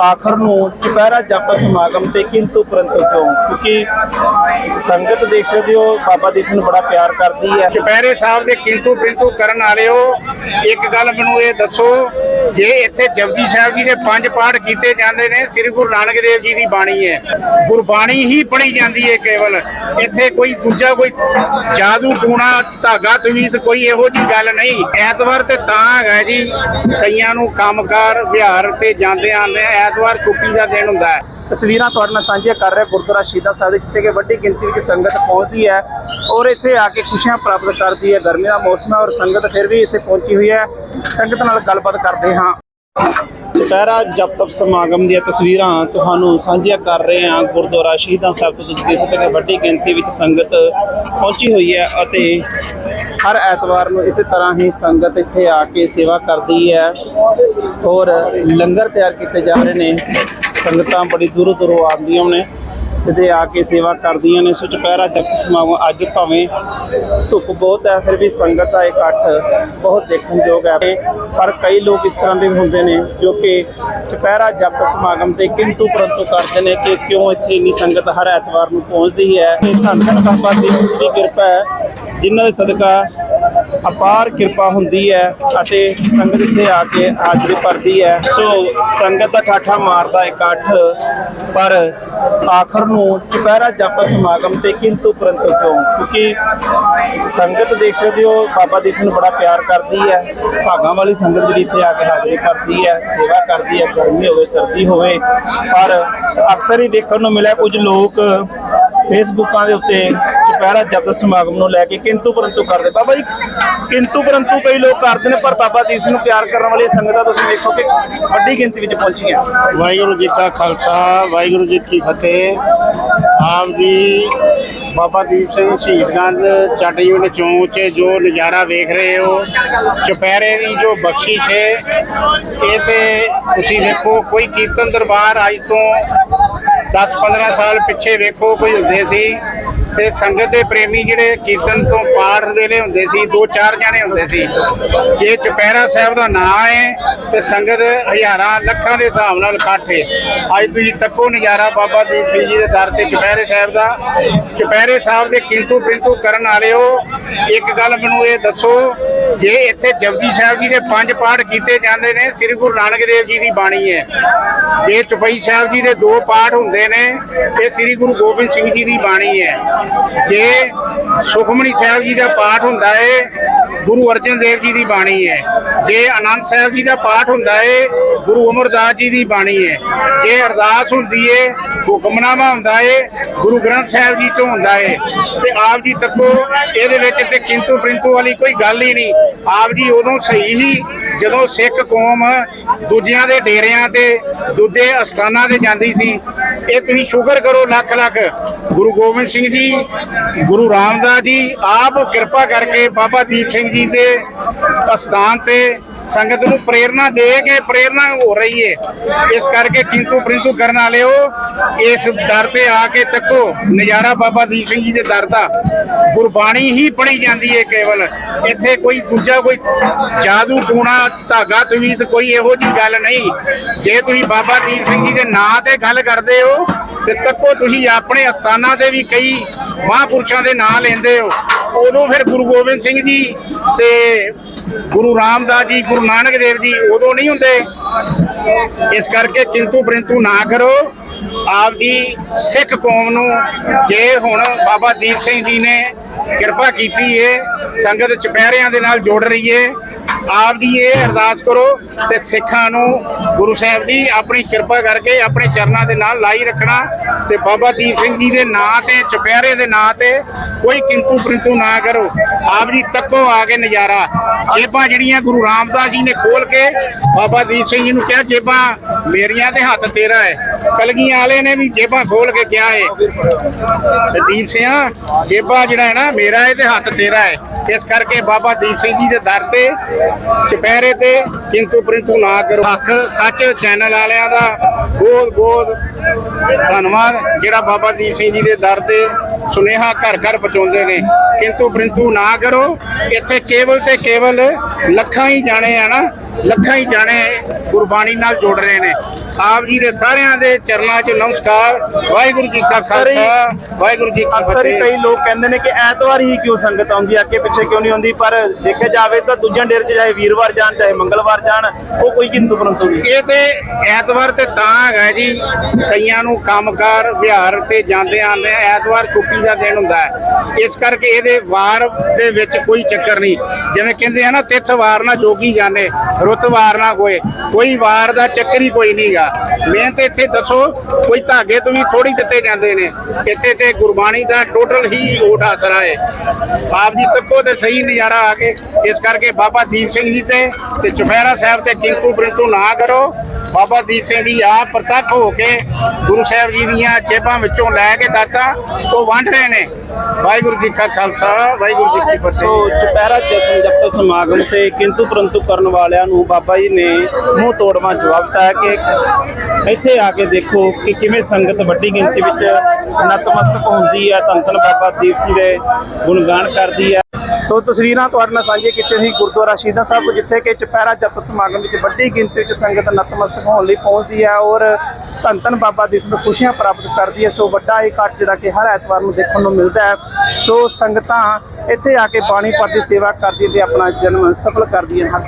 ਆਖਰ ਨੂੰ ਚੁਪਹਿਰਾ ਜਪ ਸਮਾਗਮ ਤੇ ਕਿੰਤੂ ਪਰੰਤੂ ਕਿਉਂ? ਕਿਉਂਕਿ ਸੰਗਤ ਦੇਖ ਸਕਦੇ ਹੋ, ਬਾਬਾ ਦੀਪ ਸਿੰਘ ਬੜਾ ਪਿਆਰ ਕਰਦੀ ਹੈ। ਚੁਪਹਿਰੇ ਸਾਹਿਬ ਦੇ ਕਿੰਤੂ ਬਿੰਤੂ ਕਰਨ ਵਾਲਿਓ, ਇੱਕ ਗੱਲ ਮੈਨੂੰ ਇਹ ਦੱਸੋ ਜੇ ਇੱਥੇ ਜਪਜੀ ਸਾਹਿਬ ਜੀ ਦੇ ਪੰਜ ਪਾਠ ਕੀਤੇ ਜਾਂਦੇ ਨੇ, ਸ੍ਰੀ ਗੁਰੂ ਨਾਨਕ ਦੇਵ ਜੀ ਦੀ ਬਾਣੀ ਹੈ। ਗੁਰਬਾਣੀ ਹੀ ਪੜ੍ਹੀ ਜਾਂਦੀ ਹੈ ਕੇਵਲ। ਇੱਥੇ ਕੋਈ ਦੂਜਾ ਕੋਈ ਜਾਦੂ ਟੂਣਾ, ਧਾਗਾ ਤਵੀਤ ਕੋਈ ਇਹੋ ਜੀ ਗੱਲ ਨਹੀਂ। ਐਤਵਾਰ ਤੇ ਤਾਂ ਹੈਗਾ ਜੀ, ਕਈਆਂ ਨੂੰ ਕੰਮਕਾਰ, ਵਿਹਾਰ ਤੇ ਜਾਂਦੇ ਆਂਦੇ ਐਤਵਾਰ ਛੁੱਟੀ ਦਾ ਦਿਨ ਹੁੰਦਾ ਹੈ। ਤਸਵੀਰਾਂ ਤੁਹਾਡੇ ਨਾਲ ਸਾਂਝੀਆਂ ਕਰ ਰਿਹਾ ਗੁਰਦੁਆਰਾ ਸ਼ਹੀਦਾਂ ਸਾਹਿਬ ਦੇ, ਜਿੱਥੇ ਕਿ ਵੱਡੀ ਗਿਣਤੀ ਵਿੱਚ ਸੰਗਤ ਪਹੁੰਚਦੀ ਹੈ ਔਰ ਇੱਥੇ ਆ ਕੇ ਖੁਸ਼ੀਆਂ ਪ੍ਰਾਪਤ ਕਰਦੀ ਹੈ, ਗਰਮੀ ਦਾ ਮੌਸਮ ਹੈ ਔਰ ਸੰਗਤ ਫਿਰ ਵੀ ਇੱਥੇ ਪਹੁੰਚੀ ਹੋਈ ਹੈ। ਸੰਗਤ ਨਾਲ ਗੱਲਬਾਤ ਕਰਦੇ ਹਾਂ। ਦੁਪਹਿਰਾ ਜਪ ਤਪ ਸਮਾਗਮ ਦੀਆਂ ਤਸਵੀਰਾਂ ਤੁਹਾਨੂੰ ਸਾਂਝੀਆਂ ਕਰ ਰਹੇ ਹਾਂ। ਗੁਰਦੁਆਰਾ ਸ਼ਹੀਦਾਂ ਸਾਹਿਬ ਤੋਂ ਤੁਸੀਂ ਦੇਖ ਸਕਦੇ ਹੋ ਕਿ ਵੱਡੀ ਗਿਣਤੀ ਵਿੱਚ ਸੰਗਤ ਪਹੁੰਚੀ ਹੋਈ ਹੈ ਅਤੇ ਹਰ ਐਤਵਾਰ ਨੂੰ ਇਸੇ ਤਰ੍ਹਾਂ ਹੀ ਸੰਗਤ ਇੱਥੇ ਆ ਕੇ ਸੇਵਾ ਕਰਦੀ ਹੈ ਔਰ ਲੰਗਰ ਤਿਆਰ ਕੀਤੇ ਜਾ ਰਹੇ ਨੇ। ਸੰਗਤਾਂ ਬੜੀ ਦੂਰੋਂ ਦੂਰੋਂ ਆਉਂਦੀਆਂ ਨੇ ਤੇ ਆ ਕੇ ਸੇਵਾ ਕਰਦੀਆਂ ਨੇ। ਸੋ ਚੁਪਹਿਰਾ ਜਪਤ ਸਮਾਗਮ ਅੱਜ ਭਾਵੇਂ ਧੁੱਪ ਬਹੁਤ ਹੈ, ਫਿਰ ਵੀ ਸੰਗਤ ਦਾ ਇਕੱਠ। ਬਹੁਤ ਦੇਖਣਯੋਗ ਹੈ। ਪਰ ਕਈ ਲੋਕ ਇਸ ਤਰ੍ਹਾਂ ਦੇ ਹੁੰਦੇ ਨੇ ਜੋ ਕਿ ਚੁਪਹਿਰਾ ਜਪਤ ਸਮਾਗਮ ਤੇ ਕਿੰਤੂ ਪਰੰਤੂ ਕਰਦੇ ਨੇ ਕਿ ਕਿਉਂ ਇੱਥੇ ਇੰਨੀ ਸੰਗਤ ਹਰ ਐਤਵਾਰ ਨੂੰ ਪਹੁੰਚਦੀ ਹੈ। ਤੇ ਧੰਨ ਧੰਨ ਬਾਬਾ ਦੀਪ ਸਿੰਘ ਦੀ ਕਿਰਪਾ ਹੈ। ਜਿਨ੍ਹਾਂ ਦੇ ਸਦਕਾ ਅਪਾਰ ਕਿਰਪਾ ਹੁੰਦੀ ਹੈ ਅਤੇ ਸੰਗਤ ਇੱਥੇ ਆ ਕੇ ਹਾਜ਼ਰੀ ਭਰਦੀ ਹੈ। ਸੋ ਸੰਗਤ ਦਾ ਠਾਠਾ ਮਾਰਦਾ ਇਕੱਠ ਪਰ ਆਖਰ ਨੂੰ ਚੁਪਹਿਰਾ ਜਪ ਸਮਾਗਮ ਤੇ ਕਿੰਤੂ ਪਰੰਤੂ ਕਿਉਂ? ਕਿਉਂਕਿ ਸੰਗਤ ਦੇਖ ਸਕਦੇ ਹੋ, ਬਾਬਾ ਦੀਪ ਸਿੰਘ ਨੂੰ ਬੜਾ ਪਿਆਰ ਕਰਦੀ ਹੈ। ਭਾਗਾਂ ਵਾਲੀ ਸੰਗਤ ਜਿਹੜੀ ਇੱਥੇ ਆ ਕੇ ਹਾਜ਼ਰੀ ਭਰਦੀ ਹੈ, ਸੇਵਾ ਕਰਦੀ ਹੈ, ਗਰਮੀ ਹੋਵੇ, ਸਰਦੀ ਹੋਵੇ, ਪਰ ਅਕਸਰ ਹੀ ਦੇਖਣ ਨੂੰ ਮਿਲਿਆ ਕੁਝ ਲੋਕ ਫੇਸਬੁੱਕਾਂ ਦੇ ਉੱਤੇ ਚੁਪਹਿਰਾ ਜਪਤ ਸਮਾਗਮ ਨੂੰ ਲੈ ਕੇ ਕਿੰਤੂ ਪਰੰਤੂ ਕਰਦੇ। ਬਾਬਾ ਜੀ, ਕਿੰਤੂ ਪਰੰਤੂ ਕਈ ਲੋਕ ਕਰਦੇ ਨੇ, ਪਰ ਬਾਬਾ ਦੀਪ ਸਿੰਘ ਨੂੰ ਪਿਆਰ ਕਰਨ ਵਾਲੀ ਸੰਗਤਾਂ ਤੁਸੀਂ ਦੇਖੋ ਕਿ ਵੱਡੀ ਗਿਣਤੀ ਵਿੱਚ ਪਹੁੰਚੀਆਂ। ਵਾਹਿਗੁਰੂ ਜੀ ਕਾ ਖਾਲਸਾ, ਵਾਹਿਗੁਰੂ ਜੀ ਕੀ ਫਤਿਹ। ਆਪ ਜੀ, ਬਾਬਾ ਦੀਪ ਸਿੰਘ ਸ਼ਹੀਦਗੰਜ ਚੱਟਯੂਨ ਚੌਂਕ 'ਚ ਜੋ ਨਜ਼ਾਰਾ ਵੇਖ ਰਹੇ ਹੋ, ਚੁਪਹਿਰੇ ਦੀ ਜੋ ਬਖਸ਼ਿਸ਼ ਹੈ, ਇਹ ਤੇ ਤੁਸੀਂ ਵੇਖੋ, ਕੋਈ ਕੀਰਤਨ ਦਰਬਾਰ ਅੱਜ ਤੋਂ 10-15 ਸਾਲ ਪਿੱਛੇ ਵੇਖੋ, ਕੋਈ ਹੁੰਦੇ ਸੀ। ਤੇ ਸੰਗਤ ਦੇ ਪ੍ਰੇਮੀ ਜਿਹੜੇ ਕੀਰਤਨ ਤੋਂ ਪਾਠ ਵੇਲੇ ਹੁੰਦੇ ਸੀ, ਦੋ ਚਾਰ ਜਣੇ ਹੁੰਦੇ ਸੀ। ਜੇ ਚੁਪਹਿਰਾ ਸਾਹਿਬ ਦਾ ਨਾਂ ਹੈ ਤੇ ਸੰਗਤ ਹਜ਼ਾਰਾਂ, ਲੱਖਾਂ ਦੇ ਹਿਸਾਬ ਨਾਲ ਇਕੱਠ। ਹੈ ਅੱਜ ਤੁਸੀਂ ਤੱਕੋ ਨਜ਼ਾਰਾ ਬਾਬਾ ਦੀਪ ਸਿੰਘ ਜੀ ਦੇ ਦਰ ਤੇ ਚੁਪਹਿਰੇ ਸਾਹਿਬ ਦਾ। ਚੁਪਹਿਰੇ ਸਾਹਿਬ ਦੇ ਕਿੰਤੂ ਬਿੰਤੂ ਕਰਨ ਵਾਲਿਓ, ਇੱਕ ਗੱਲ ਮੈਨੂੰ ਇਹ ਦੱਸੋ ਜੇ ਇੱਥੇ ਜਪਜੀ ਸਾਹਿਬ ਜੀ ਦੇ ਪੰਜ ਪਾਠ ਕੀਤੇ ਜਾਂਦੇ ਨੇ, ਸ੍ਰੀ ਗੁਰੂ ਨਾਨਕ ਦੇਵ ਜੀ ਦੀ ਬਾਣੀ ਹੈ। ਜੇ ਚੁਪਈ ਸਾਹਿਬ ਜੀ ਦੇ ਦੋ ਪਾਠ ਹੁੰਦੇ ਨੇ, ਇਹ ਸ੍ਰੀ ਗੁਰੂ ਗੋਬਿੰਦ ਸਿੰਘ ਜੀ ਦੀ ਬਾਣੀ ਹੈ। ਜੇ ਸੁਖਮਨੀ ਸਾਹਿਬ ਜੀ ਦਾ ਪਾਠ ਹੁੰਦਾ ਹੈ ਗੁਰੂ ਅਰਜਨ ਦੇਵ ਜੀ ਦੀ ਬਾਣੀ ਹੈ। ਜੇ ਆਨੰਦ ਸਾਹਿਬ ਜੀ ਦਾ ਪਾਠ ਹੁੰਦਾ ਹੈ ਗੁਰੂ ਅਮਰਦਾਸ ਜੀ ਦੀ ਬਾਣੀ ਹੈ। ਜੇ ਅਰਦਾਸ ਹੁੰਦੀ ਹੈ ਹੁਕਮਨਾਮਾ ਹੁੰਦਾ ਹੈ ਗੁਰੂ ਗ੍ਰੰਥ ਸਾਹਿਬ ਜੀ ਤੋਂ ਹੁੰਦਾ ਹੈ ਤੇ ਆਪ ਜੀ ਤੱਕੋ ਇਹਦੇ ਵਿੱਚ ਤੇ ਕਿੰਤੂ ਪ੍ਰਿੰਤੂ ਵਾਲੀ ਕੋਈ ਗੱਲ ਹੀ ਨਹੀਂ। ਆਪ ਜੀ ਉਦੋਂ ਸਹੀ ਹੀ ਜਦੋਂ ਸਿੱਖ ਕੌਮ ਦੂਜਿਆਂ ਦੇ ਡੇਰਿਆਂ ਤੇ ਦੂਜੇ ਅਸਥਾਨਾਂ ਤੇ ਜਾਂਦੀ ਸੀ, ਇਹ ਤੁਸੀਂ ਸ਼ੁਕਰ ਕਰੋ ਲੱਖ ਲੱਖ। ਗੁਰੂ ਗੋਬਿੰਦ ਸਿੰਘ ਜੀ, ਗੁਰੂ ਰਾਮਦਾਸ ਜੀ, ਆਪ ਕਿਰਪਾ ਕਰਕੇ ਬਾਬਾ ਦੀਪ ਸਿੰਘ ਜੀ ਦੇ ਅਸਥਾਨ ਤੇ ਸੰਗਤ ਨੂੰ ਪ੍ਰੇਰਣਾ ਦੇ ਕੇ ਪ੍ਰੇਰਣਾ ਹੋ ਰਹੀ ਹੈ ਇਸ ਕਰਕੇ ਕਿੰਤੂ ਪ੍ਰਿੰਤੂ ਕਰਨ ਵਾਲਿਓ, ਇਸ ਦਰ ਤੇ ਆ ਕੇ ਤੱਕੋ ਨਜ਼ਾਰਾ ਬਾਬਾ ਦੀਪ ਸਿੰਘ ਜੀ ਦੇ ਦਰ ਦਾ। ਗੁਰਬਾਣੀ ਹੀ ਪੜ੍ਹੀ ਜਾਂਦੀ ਹੈ ਕੇਵਲ। ਇੱਥੇ ਕੋਈ ਦੂਜਾ ਕੋਈ ਜਾਦੂ ਟੂਣਾ, ਧਾਗਾ ਤਵੀਤ ਕੋਈ ਇਹੋ ਜੀ ਗੱਲ ਨਹੀਂ। ਜੇ ਤੁਸੀਂ ਬਾਬਾ ਦੀਪ ਸਿੰਘ ਜੀ ਦੇ ਨਾਂ ਤੇ ਗੱਲ ਕਰਦੇ ਹੋ, ਤੇ ਤੱਕੋ ਤੁਸੀਂ ਆਪਣੇ ਅਸਥਾਨਾਂ ਤੇ ਵੀ ਕਈ ਮਹਾਂਪੁਰਸ਼ਾਂ ਦੇ ਨਾਂ ਲੈਂਦੇ ਹੋ। ਉਦੋਂ ਫਿਰ ਗੁਰੂ ਗੋਬਿੰਦ ਸਿੰਘ ਜੀ ਤੇ ਗੁਰੂ ਰਾਮਦਾਸ ਜੀ, ਗੁਰੂ ਨਾਨਕ ਦੇਵ ਜੀ ਉਦੋਂ ਨਹੀਂ ਹੁੰਦੇ। ਇਸ ਕਰਕੇ ਕਿੰਤੂ ਪ੍ਰਿੰਤੂ ਨਾ ਕਰੋ। ਆਪ ਦੀ ਸਿੱਖ ਕੌਮ ਨੂੰ ਜੇ ਹੁਣ ਬਾਬਾ ਦੀਪ ਸਿੰਘ ਜੀ ਨੇ ਕਿਰਪਾ ਕੀਤੀ ਏ, ਸੰਗਤ ਚੁਪਹਿਰਿਆਂ ਦੇ ਨਾਲ ਜੋੜ ਰਹੀ ਏ। ਆਪ ਦੀ ਇਹ ਅਰਦਾਸ ਕਰੋ ਤੇ ਸਿੱਖਾਂ ਨੂੰ ਗੁਰੂ ਸਾਹਿਬ ਜੀ ਆਪਣੀ ਕਿਰਪਾ ਕਰਕੇ ਆਪਣੇ ਚਰਨਾਂ ਦੇ ਨਾਲ ਲਾਈ ਰੱਖਣਾ ਤੇ ਬਾਬਾ ਦੀਪ ਸਿੰਘ ਜੀ ਦੇ ਨਾਂ ਤੇ, ਚੁਪਹਿਰੇ ਦੇ ਨਾਂ ਤੇ ਕੋਈ ਕਿੰਤੂ ਪ੍ਰਿੰਤੂ ਨਾ ਕਰੋ। ਆਪ ਜੀ ਤੱਕੋ ਆ ਕੇ ਨਜ਼ਾਰਾ। ਜੇਬਾਂ ਜਿਹੜੀਆਂ ਗੁਰੂ ਰਾਮਦਾਸ ਜੀ ਨੇ ਖੋਲ ਕੇ ਬਾਬਾ ਦੀਪ ਸਿੰਘ ਜੀ ਨੂੰ ਕਿਹਾ, ਜੇਬਾਂ ਮੇਰੀਆਂ ਤੇ ਹੱਥ ਤੇਰਾ ਹੈ ਕਲਗੀਆਂ ਵਾਲੇ ਨੇ ਵੀ ਜੇਬਾਂ ਖੋਲ ਕੇ ਕਿਹਾ ਹੈ ਤੇ ਦੀਪ ਸਿੰਘ ਜੇਬਾਂ ਜਿਹੜਾ ਹੈ ਨਾ, ਮੇਰਾ ਹੈ ਤੇ ਹੱਥ ਤੇਰਾ ਹੈ ਇਸ ਕਰਕੇ ਬਾਬਾ ਦੀਪ ਸਿੰਘ ਜੀ ਦੇ ਦਰ ਤੇ, ਚੁਪਹਿਰੇ ਤੇ, ਕਿੰਤੂ ਪ੍ਰਿੰਤੂ ਨਾ ਕਰੋ। ਹੱਕ ਸੱਚ ਚੈਨਲ ਵਾਲਿਆਂ ਦਾ ਬਹੁਤ ਬਹੁਤ ਧੰਨਵਾਦ। ਜਿਹੜਾ ਬਾਬਾ ਦੀਪ ਸਿੰਘ ਜੀ ਦੇ ਦਰ ਤੇ ਸੁਨੇਹਾ ਘਰ ਘਰ ਪਹੁੰਚਾਉਂਦੇ ਨੇ। ਕਿੰਤੂ ਪਰੰਤੂ ਨਾ ਕਰੋ, ਇੱਥੇ ਕੇਵਲ ਤੇ ਕੇਵਲ ਲੱਖਾਂ ਹੀ ਜਾਣੇ ਆ ਨਾ, ਲੱਖਾਂ ਹੀ ਜਾਣੇ ਗੁਰਬਾਣੀ ਨਾਲ ਜੁੜ ਰਹੇ ਨੇ। ਆਪ ਜੀ ਦੇ ਸਾਰਿਆਂ ਦੇ ਚਰਨਾਂ 'ਚ ਨਮਸਕਾਰ। ਵਾਹਿਗੁਰੂ ਜੀ ਕਾ ਖਾਲਸਾ ਵਾਹਿਗੁਰੂ ਜੀ ਕੀ ਅਕਸਰ ਹੀ ਫਤਿਹ। ਕਈ ਲੋਕ ਕਹਿੰਦੇ ਨੇ ਕਿ ਐਤਵਾਰ ਹੀ ਕਿਉਂ ਸੰਗਤ ਆਉਂਦੀ ਹੈ ਅੱਗੇ ਪਿੱਛੇ ਕਿਉਂ ਨਹੀਂ ਆਉਂਦੀ? ਪਰ ਦੇਖਿਆ ਜਾਵੇ ਤਾਂ ਦੂਜਿਆਂ ਡੇਰੇ 'ਚ ਚਾਹੇ ਵੀਰਵਾਰ ਜਾਣ ਚਾਹੇ ਮੰਗਲਵਾਰ ਜਾਣ ਉਹ ਕੋਈ ਕਿੰਤੂ ਪਰੰਤੂ ਨਹੀਂ। ਇਹ ਤੇ ਐਤਵਾਰ ਤੇ ਤਾਂ ਹੈਗਾ ਜੀ ਕਈਆਂ ਨੂੰ ਕੰਮਕਾਰ ਵਿਹਾਰ ਤੇ ਜਾਂਦੇ ਆਉਂਦੇ ਆ ਐਤਵਾਰ ਛੁੱਟੀ ਦਾ ਦਿਨ ਹੁੰਦਾ ਹੈ। ਇਸ ਕਰਕੇ ਇਹਦੇ ਵਾਰ ਦੇ ਵਿੱਚ ਕੋਈ ਚੱਕਰ ਨਹੀਂ। ਜਿਵੇਂ ਕਹਿੰਦੇ ਆ ਨਾ ਤਿੱਥ ਵਾਰ ਨਾ ਜੋਗੀ ਜਾਣੇ ਰੁੱਤ ਵਾਰ ਨਾ ਕੋਈ ਕੋਈ ਵਾਰ ਦਾ ਚੱਕਰ ਹੀ ਕੋਈ ਨਹੀਂਗਾ ਮੈਂ ਤੇ ਇੱਥੇ ਦੱਸੋ, ਕੋਈ ਧਾਗੇ ਤੋਂ ਵੀ ਥੋੜੀ ਦਿੱਤੇ ਜਾਂਦੇ ਨੇ। ਇੱਥੇ ਤੇ ਗੁਰਬਾਣੀ ਦਾ ਟੋਟਲ ਹੀ ਓਟ ਆਸਰਾ ਹੈ ਆਪ ਜੀ ਤੱਕੋ ਤੇ ਸਹੀ ਨਜ਼ਾਰਾ ਆ ਕੇ, ਇਸ ਕਰਕੇ ਬਾਬਾ ਦੀਪ ਸਿੰਘ ਜੀ ਤੇ ਤੇ ਚੁਪਹਿਰਾ ਸਾਹਿਬ ਤੇ ਕਿੰਤੂ ਪਰੰਤੂ ਨਾ ਕਰੋ। ਬਾਬਾ ਦੀਪ ਸਿੰਘ ਦੀ ਆਪ ਪ੍ਰਤੱਖ ਹੋ ਕੇ ਗੁਰੂ ਸਾਹਿਬ ਜੀ ਦੀਆਂ ਜੇਬਾਂ ਵਿੱਚੋਂ ਲੈ ਕੇ ਦਾਤਾ, ਉਹ ਵੰਡ ਰਹੇ ਨੇ। ਵਾਹਿਗੁਰੂ ਜੀ ਕਾ ਖਾਲਸਾ, ਵਾਹਿਗੁਰੂ ਜੀ ਕੀ ਸੋ ਫਤਿਹ ਜਸ਼ਨ ਜਪਤ ਸਮਾਗਮ ਤੇ ਕਿੰਤੂ ਪਰੰਤੂ ਕਰਨ ਵਾਲਿਆਂ ਨੂੰ ਬਾਬਾ ਜੀ ਨੇ ਮੂੰਹ ਤੋੜਵਾ ਜਵਾਬ ਦਿੱਤਾ ਕਿ ਇੱਥੇ ਆ ਕੇ ਦੇਖੋ ਕਿ ਕਿਵੇਂ ਸੰਗਤ ਵੱਡੀ ਗਿਣਤੀ ਵਿੱਚ ਨਤਮਸਤਕ ਹੁੰਦੀ ਹੈ, ਧੰਨ ਧੰਨ ਬਾਬਾ ਦੀਪ ਸਿੰਘ ਦੇ ਗੁਣਗਾਨ ਕਰਦੀ ਹੈ। ਸੋ ਤਸਵੀਰਾਂ ਤੁਹਾਡੇ ਨਾਲ ਸਾਂਝੇ ਕੀਤੇ ਸੀ ਗੁਰਦੁਆਰਾ ਸ਼ਹੀਦਾਂ ਸਾਹਿਬ ਜਿੱਥੇ ਕਿ ਚੁਪਹਿਰਾ ਜਪਤ ਸਮਾਗਮ ਵਿੱਚ ਵੱਡੀ ਗਿਣਤੀ ਵਿੱਚ ਸੰਗਤ ਨਤਮਸਤਕ ਹੋਣ ਲਈ ਪਹੁੰਚਦੀ ਹੈ ਔਰ ਧੰਨ ਧੰਨ ਬਾਬਾ ਦੀ ਸਿੰਘ ਤੋਂ ਖੁਸ਼ੀਆਂ ਪ੍ਰਾਪਤ ਕਰਦੀ ਹੈ। ਸੋ ਵੱਡਾ ਇਕੱਠ ਜਿਹੜਾ ਕਿ ਹਰ ਐਤਵਾਰ ਨੂੰ ਦੇਖਣ ਨੂੰ ਮਿਲਦਾ ਹੈ। ਸੋ ਸੰਗਤਾਂ ਇੱਥੇ ਆ ਕੇ ਬਾਣੀ ਪੜ੍ਹ ਦੀ ਸੇਵਾ ਕਰਦੀ ਤੇ ਆਪਣਾ ਜਨਮ ਸਫਲ ਕਰਦੀਆਂ ਹਨ